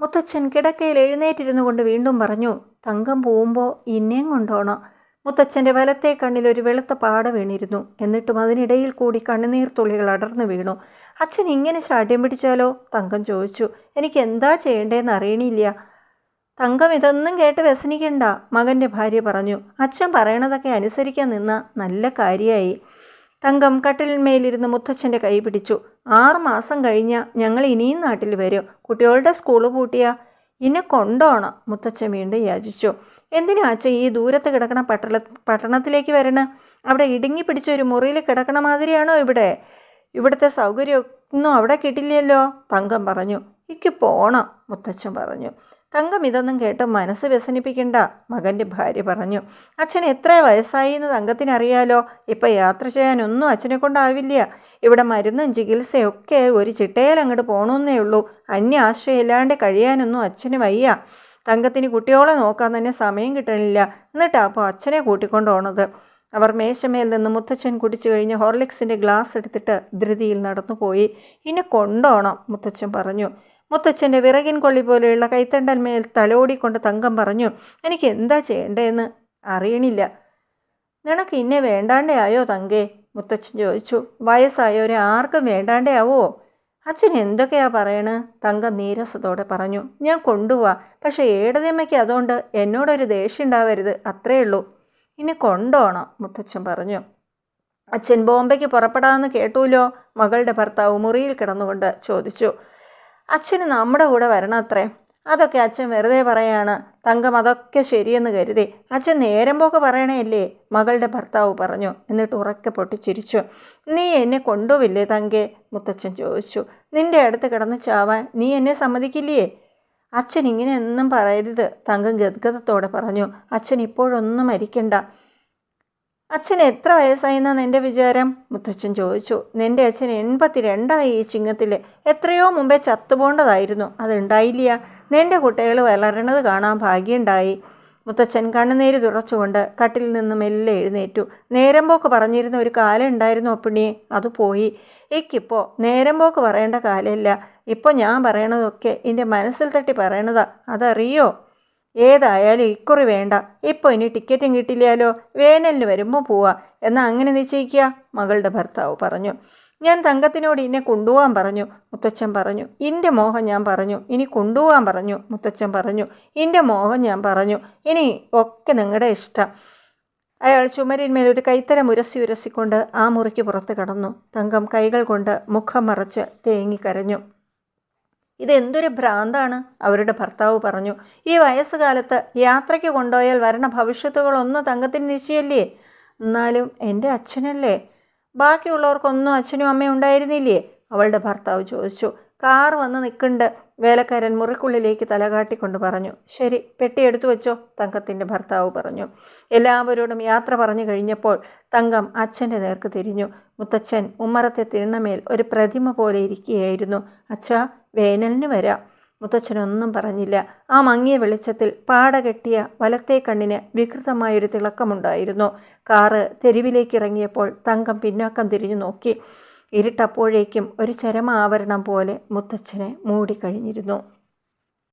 മുത്തച്ഛൻ കിടക്കയിൽ എഴുന്നേറ്റിരുന്നു കൊണ്ട് വീണ്ടും പറഞ്ഞു തങ്കം പോകുമ്പോൾ ഇന്നേം കൊണ്ടോണം. മുത്തച്ഛന്റെ വലത്തെ കണ്ണിൽ ഒരു വെളുത്ത പാട വീണിരുന്നു. എന്നിട്ടും അതിനിടയിൽ കൂടി കണ്ണുനീർ തുള്ളികൾ അടർന്നു വീണു. അച്ഛൻ ഇങ്ങനെ ശാഠ്യം പിടിച്ചാലോ? തങ്കം ചോദിച്ചു. എനിക്ക് എന്താ ചെയ്യേണ്ടതെന്ന് അറിയണില്ല. തങ്കം ഇതൊന്നും കേട്ട് വ്യസനിക്കണ്ട മകന്റെ ഭാര്യ പറഞ്ഞു. അച്ഛൻ പറയണതൊക്കെ അനുസരിക്കാൻ നിന്ന നല്ല കാര്യമായി തങ്കം കട്ടിലിന്മേലിരുന്ന് മുത്തച്ഛന്റെ കൈ പിടിച്ചു. ആറ് മാസം കഴിഞ്ഞാൽ ഞങ്ങൾ ഇനിയും നാട്ടിൽ വരും. കുട്ടികളുടെ സ്കൂൾ പൂട്ടിയ ഇന്നെ കൊണ്ടോണം മുത്തച്ഛൻ വീണ്ടും യാചിച്ചു. എന്തിനാ അച്ഛൻ ഈ ദൂരത്ത് കിടക്കണ പട്ടണ പട്ടണത്തിലേക്ക് വരണ? അവിടെ ഇടുങ്ങി പിടിച്ച ഒരു മുറിയിൽ കിടക്കണ മാതിരിയാണോ ഇവിടെ? ഇവിടുത്തെ സൗകര്യമൊന്നും അവിടെ കിട്ടില്ലല്ലോ തങ്കം പറഞ്ഞു. എനിക്ക് പോണം മുത്തച്ഛൻ പറഞ്ഞു. തങ്കം ഇതൊന്നും കേട്ട് മനസ്സ് വ്യസനിപ്പിക്കണ്ട മകന്റെ ഭാര്യ പറഞ്ഞു. അച്ഛൻ എത്ര വയസ്സായി എന്ന് തങ്കത്തിനറിയാലോ. ഇപ്പം യാത്ര ചെയ്യാനൊന്നും അച്ഛനെ കൊണ്ടാവില്ല. ഇവിടെ മരുന്നും ചികിത്സയൊക്കെ ഒരു ചിട്ടയിൽ അങ്ങോട്ട് പോകണമെന്നേ ഉള്ളൂ. അന്യ ആശ്രയമില്ലാണ്ട് കഴിയാനൊന്നും അച്ഛന് വയ്യ. തങ്കത്തിന് കുട്ടിയോളെ നോക്കാൻ തന്നെ സമയം കിട്ടണില്ല. എന്നിട്ടാ അപ്പോൾ അച്ഛനെ കൂട്ടിക്കൊണ്ട് പോണത്. അവർ മേശമേൽ നിന്ന് മുത്തച്ഛൻ കുടിച്ചു കഴിഞ്ഞ് ഹോർലിക്സിന്റെ ഗ്ലാസ് എടുത്തിട്ട് ധൃതിയിൽ നടന്നുപോയി. ഇന്നെ കൊണ്ടോണം മുത്തച്ഛൻ പറഞ്ഞു. മുത്തച്ഛന്റെ വിറകിൻ കൊള്ളി പോലെയുള്ള കൈത്തണ്ടന്മേൽ തലോടിക്കൊണ്ട് തങ്കം പറഞ്ഞു എനിക്ക് എന്താ ചെയ്യേണ്ടതെന്ന് അറിയണില്ല. നിനക്ക് ഇന്നെ വേണ്ടാണ്ടേ ആയോ തങ്കേ? മുത്തച്ഛൻ ചോദിച്ചു. വയസ്സായവരെ ആർക്കും വേണ്ടാണ്ടേ ആവോ? അച്ഛൻ എന്തൊക്കെയാ പറയണ്? തങ്കം നീരസത്തോടെ പറഞ്ഞു. ഞാൻ കൊണ്ടുപോവാ. പക്ഷേ ഏടതിമ്മയ്ക്ക് അതുകൊണ്ട് എന്നോടൊരു ദേഷ്യം ഉണ്ടാവരുത് അത്രേ ഉള്ളൂ. ഇനി കൊണ്ടോണം മുത്തച്ഛൻ പറഞ്ഞു. അച്ഛൻ ബോംബെക്ക് പുറപ്പെടാമെന്ന് കേട്ടൂലോ? മകളുടെ ഭർത്താവ് മുറിയിൽ കിടന്നുകൊണ്ട് ചോദിച്ചു. അച്ഛന് നമ്മുടെ കൂടെ വരണം അത്രേ അതൊക്കെ അച്ഛൻ വെറുതെ പറയാണ്. തങ്കം അതൊക്കെ ശരിയെന്ന് കരുതി. അച്ഛൻ നേരം പോക്ക് പറയണേയല്ലേ മകളുടെ ഭർത്താവ് പറഞ്ഞു. എന്നിട്ട് ഉറക്കെ പൊട്ടിച്ചിരിച്ചു. നീ എന്നെ കൊണ്ടുപോവില്ലേ തങ്കെ? മുത്തച്ഛൻ ചോദിച്ചു. നിന്റെ അടുത്ത് കിടന്ന് ചാവാൻ നീ എന്നെ സമ്മതിക്കില്ലേ? അച്ഛൻ ഇങ്ങനെ എന്നും പറയരുത്. തങ്കം ഗദ്ഗതത്തോടെ പറഞ്ഞു. അച്ഛൻ ഇപ്പോഴൊന്നും മരിക്കണ്ട. അച്ഛൻ എത്ര വയസ്സായിന്നാണ് എന്റെ വിചാരം? മുത്തച്ഛൻ ചോദിച്ചു. നിന്റെ അച്ഛൻ എൺപത്തി രണ്ടായി ഈ ചിങ്ങത്തിൽ എത്രയോ മുമ്പേ ചത്തുപോണ്ടതായിരുന്നു. അതുണ്ടായില്ല. നിന്റെ കുട്ടികൾ വളരണത് കാണാൻ ഭാഗ്യമുണ്ടായി മുത്തച്ഛൻ കണ്ണുനീര് തുറച്ചുകൊണ്ട് കട്ടിൽ നിന്ന് മെല്ലെ എഴുന്നേറ്റു. നേരം പോക്ക് പറഞ്ഞിരുന്ന ഒരു കാലം ഉണ്ടായിരുന്നു അപ്പിണിയെ അത് പോയി. എനിക്കിപ്പോൾ നേരം പോക്ക് പറയേണ്ട കാലമില്ല ഇപ്പോൾ ഞാൻ പറയണതൊക്കെ എന്റെ മനസ്സിൽ തട്ടി പറയണതാ. അതറിയോ? ഏതായാലും ഇക്കുറി വേണ്ട. ഇപ്പോൾ ഇനി ടിക്കറ്റും കിട്ടില്ലാലോ വേനലിന് വരുമ്പോൾ പോവാ. എന്നാൽ അങ്ങനെ നിശ്ചയിക്കുക? മകളുടെ ഭർത്താവ് പറഞ്ഞു. ഞാൻ തങ്കത്തിനോട് ഇന്നെ കൊണ്ടുപോകാൻ പറഞ്ഞു. മുത്തച്ഛൻ പറഞ്ഞു. ഇന്റെ മോഹം ഞാൻ പറഞ്ഞു. ഇനി കൊണ്ടുപോകാൻ പറഞ്ഞു. മുത്തച്ഛൻ പറഞ്ഞു. ഇന്റെ മോഹം ഞാൻ പറഞ്ഞു. ഇനി ഒക്കെ നിങ്ങളുടെ ഇഷ്ടം. അയാൾ ചുമരിന്മേൽ ഒരു കൈത്തരം ഉരസി ഉരസിക്കൊണ്ട് ആ മുറിക്ക് പുറത്ത് കടന്നു. തങ്കം കൈകൾ കൊണ്ട് മുഖം മറച്ച് തേങ്ങിക്കരഞ്ഞു ഇതെന്തൊരു ഭ്രാന്താണ്? അവരുടെ ഭർത്താവ് പറഞ്ഞു. ഈ വയസ്സുകാലത്ത് യാത്രയ്ക്ക് കൊണ്ടുപോയാൽ വരണ ഭവിഷ്യത്തുകളൊന്നും തങ്കത്തിന് നിശ്ചയല്ലേ എന്നാലും എന്റെ അച്ഛനല്ലേ? ബാക്കിയുള്ളവർക്കൊന്നും അച്ഛനും അമ്മയും ഉണ്ടായിരുന്നില്ലേ? അവളുടെ ഭർത്താവ് ചോദിച്ചു. കാർ വന്ന് നിൽക്കുന്നുണ്ട് വേലക്കാരൻ മുറിക്കുള്ളിലേക്ക് തലകാട്ടിക്കൊണ്ട് പറഞ്ഞു ശരി പെട്ടി എടുത്തു വെച്ചോ തങ്കത്തിന്റെ ഭർത്താവ് പറഞ്ഞു. എല്ലാവരോടും യാത്ര പറഞ്ഞു കഴിഞ്ഞപ്പോൾ തങ്കം അച്ഛന്റെ നേർക്ക് തിരിഞ്ഞു. മുത്തച്ഛൻ ഉമ്മറത്തെ തിരുണമേൽ ഒരു പ്രതിമ പോലെ ഇരിക്കുകയായിരുന്നു. അച്ഛാ വേനലിന് വരാം. മുത്തച്ഛനൊന്നും പറഞ്ഞില്ല. ആ മങ്ങിയ വെളിച്ചത്തിൽ പാട കെട്ടിയ വലത്തെ കണ്ണിന് വികൃതമായൊരു തിളക്കമുണ്ടായിരുന്നു. കാറ് തെരുവിലേക്ക് ഇറങ്ങിയപ്പോൾ തങ്കം പിന്നാക്കം തിരിഞ്ഞു നോക്കി. ഇരുട്ടപ്പോഴേക്കും ഒരു ചരമ ആവരണം പോലെ മുത്തച്ഛനെ മൂടിക്കഴിഞ്ഞിരുന്നു.